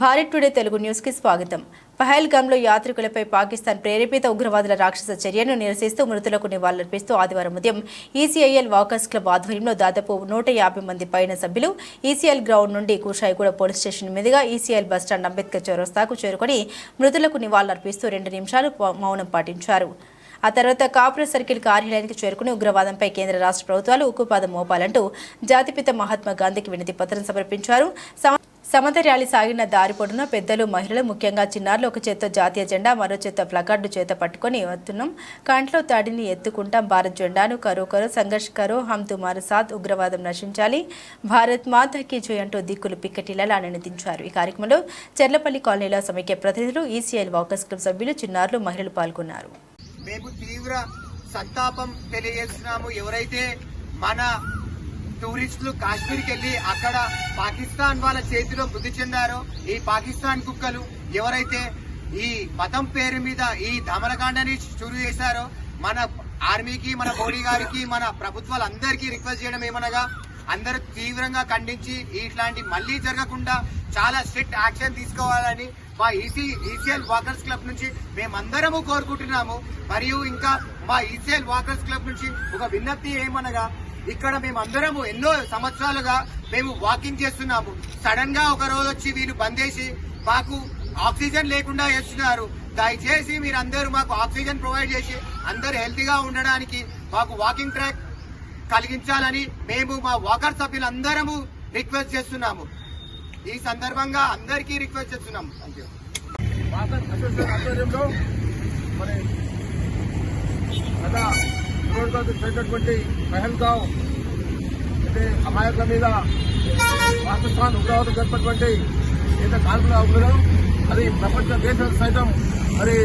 Bharat today Telugu న్యూస్కి స్వాగతం. పహల్గామ్లో యాత్రికులపై పాకిస్తాన్ ప్రేరేపిత ఉగ్రవాదుల రాక్షస చర్యను నిరసిస్తూ మృతులకు నివాళులర్పిస్తూ ఆదివారం ఉదయం ఈసీఐఎల్ వాకర్స్ క్లబ్ ఆధ్వర్యంలో దాదాపు నూట యాభై మంది పైన సభ్యులు ఈసీఎల్ గ్రౌండ్ నుండి కుషాయిగూడ పోలీస్ స్టేషన్ మీదుగా ఈసీఐఎల్ బస్టాండ్ అంబేద్కర్ చౌరస్తాకు చేరుకొని మృతులకు నివాళులర్పిస్తూ రెండు నిమిషాలు మౌనం పాటించారు. ఆ తర్వాత కాపుర సర్కిల్ కార్యాలయానికి చేరుకుని ఉగ్రవాదంపై కేంద్ర రాష్ట్ర ప్రభుత్వాలు ఉక్కుపాదం మోపాలంటూ జాతిపిత మహాత్మా గాంధీకి వినతి పత్రం సమర్పించారు. సమత ర్యాలీ సాగిన దారి పొడున పెద్దలు మహిళలు ముఖ్యంగా చిన్నారులు ఒక చేత్తో జాతీయ జెండా మరో చేత్తో ప్లకార్డు చేత పట్టుకొని వస్తున్నాం. కంట్లో తాడిని ఎత్తుకుంటాం. భారత్ జెండాను కరో కరో సంఘర్ష్ కరో హమ్ తుమారు సాత్ ఉగ్రవాదం నశించాలి. భారత్ మాతకి జై అంటూ దిక్కులు పిక్కటిలలా నినదించారు ఈ కార్యక్రమంలో చెర్లపల్లి కాలనీలో సమైక్య ప్రతినిధులు ఈసీఐల్ వాకర్స్ క్లబ్ సభ్యులు చిన్నారులు మహిళలు పాల్గొన్నారు. మేము తీవ్ర సంతాపం తెలియజేస్తున్నాము. ఎవరైతే మన టూరిస్టులు కాశ్మీర్కి వెళ్ళి అక్కడ పాకిస్తాన్ వాళ్ళ చేతిలో మృతి చెందారో ఈ పాకిస్తాన్ కుక్కలు ఎవరైతే ఈ మతం పేరు మీద ఈ దమనకాండని చురు చేశారో మన ఆర్మీకి మన మోడీ గారికి మన ప్రభుత్వాలందరికీ రిక్వెస్ట్ చేయడం ఏమనగా అందరూ తీవ్రంగా ఖండించి ఇట్లాంటి మళ్ళీ జరగకుండా చాలా స్ట్రిక్ట్ యాక్షన్ తీసుకోవాలని మా ఈసీ ఈసీఎల్ వాకర్స్ క్లబ్ నుంచి మేమందరము కోరుకుంటున్నాము. మరియు ఇంకా మా ఈసీఎల్ వాకర్స్ క్లబ్ నుంచి ఒక విన్నప్తి ఏమనగా ఇక్కడ మేమందరము ఎన్నో సంవత్సరాలుగా మేము వాకింగ్ చేస్తున్నాము. సడన్గా ఒక రోజు వచ్చి వీళ్ళు బంద్ చేసి మాకు ఆక్సిజన్ లేకుండా చేస్తున్నారు దయచేసి మీరందరూ మాకు ఆక్సిజన్ ప్రొవైడ్ చేసి అందరూ హెల్తీగా ఉండడానికి మాకు వాకింగ్ ట్రాక్ కలిగించాలని మేము మా వాకర్ సభ్యులందరము రిక్వెస్ట్ చేస్తున్నాము. ఈ సందర్భంగా అందరికీ రిక్వెస్ట్ చేస్తున్నాము. థ్యాంక్ యూ వాటర్ అసోసియేషన్ రోజు చేసినటువంటి మెహల్గావ్ అంటే అమాయకుల మీద పాకిస్తాన్ ఉగ్రవాదం జరిపినటువంటి ఈత కాల్పుల ఉన్నదో అది ప్రపంచ దేశాలు సైతం మరి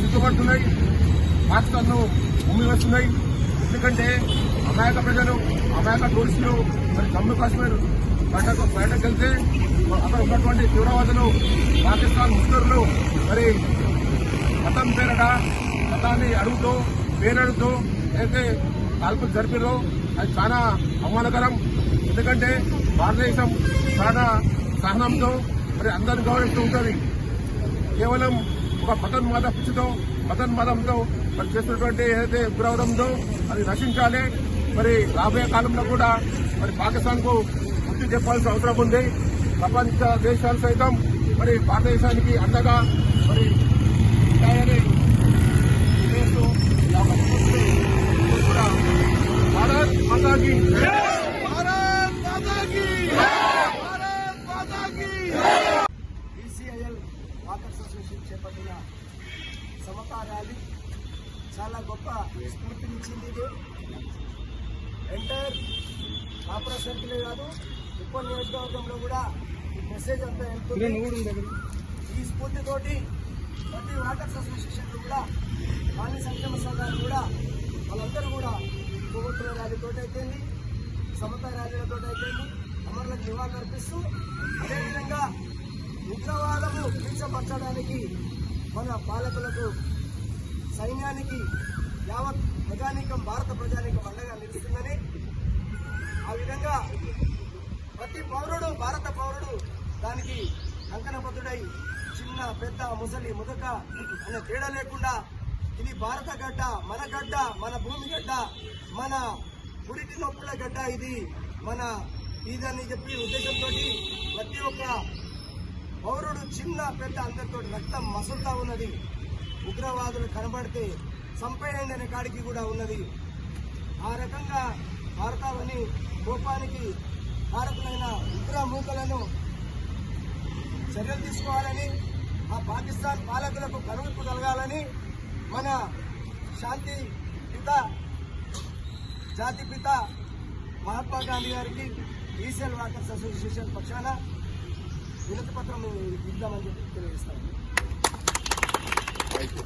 సిద్ధపడుతున్నాయి పాకిస్తాన్ను ఉమ్మి వస్తున్నాయి ఎందుకంటే అమాయక ప్రజలు అమాయక టూరిస్టులు మరి జమ్మూ కాశ్మీర్ బయటకు బయటకు వెళ్తే అక్కడ ఉన్నటువంటి తీవ్రవాదులు పాకిస్తాన్ ముస్లింలు మరి మతం పేరట మతాన్ని అడుగుతూ పేరడుతూ అయితే కాల్పులు జరిపారో అది చాలా అవమానకరం. ఎందుకంటే భారతదేశం చాలా సహనంతో మరి అందరిని గౌరవిస్తూ ఉంటుంది. కేవలం ఒక మతన్ మత పిచ్చితో మతన్ మతంతో మరి చేస్తున్నటువంటి ఏదైతే ఉగ్రవాదంతో అది నశించాలి. మరి రాబోయే కాలంలో కూడా మరి పాకిస్తాన్కు బుద్ధి చెప్పాల్సిన అవసరం ఉంది. ప్రపంచ దేశాలు సైతం మరి భారతదేశానికి అండగా మరి ఉంటాయని తెలియజేస్తూ ఈ అవకాశం ఇస్తూ కూడా భారత్ మాతాకి భారత్ మాతాకి భారత్ మాతాకి ఈసీఐఎల్ వాకర్స్ అసోసియేషన్ చేపట్టిన సమతా ర్యాలీ చాలా గొప్ప స్ఫూర్తినిచ్చింది ఇది. ఎంటైర్ కాపురా సర్కిలే కాదు ఉప్పల్ నియోజకవర్గంలో కూడా ఈ మెసేజ్ అంతా వెళ్తుంది ఈ స్ఫూర్తితోటి ప్రతి వాకర్స్ అసోసియేషన్ కూడా కాలనీ సంక్షేమ సంఘాలు కూడా వాళ్ళందరూ కూడా కొవ్వొత్తుల ర్యాలీతో అయిపోయింది సమతా ర్యాలీలతో అయిపోయింది అమరులకు నివాళులు అర్పిస్తూ అదేవిధంగా ఉగ్రవాదము తీర్చపరచడానికి మన పాలకులకు సైన్యానికి యావత్ ప్రజానీకం భారత ప్రజానీకం అండగా నిలుస్తుందని ఆ విధంగా ప్రతి పౌరుడు భారత పౌరుడు దానికి కంకణబద్ధుడై చిన్న పెద్ద ముసలి ముదక అనే తేడా లేకుండా ఇది భారత గడ్డ మన గడ్డ మన భూమి గడ్డ మన పురిటి నొప్పుల గడ్డ ఇది. మన ఇదని చెప్పి ఉద్దేశంతో ప్రతి ఒక్క పౌరుడు చిన్న పెద్ద అందరితో రక్తం మసులుతా ఉన్నది. ఉగ్రవాదులు కనబడితే చంపేయండి అనే కాడికి కూడా ఉన్నది. ఆ రకంగా భారతావని కోపానికి భారతులైన ఉగ్ర మూకలను చర్యలు తీసుకోవాలని ఆ పాకిస్తాన్ పాలకులకు కనువిప్పు కలగాలని మన శాంతి పిత జాతి పిత మహాత్మా గాంధీ గారికి ఈసీఎల్ వాకర్స్ అసోసియేషన్ పక్షాన వినతి పత్రం ఇద్దామని చెప్పి తెలియజేస్తాను Thank you.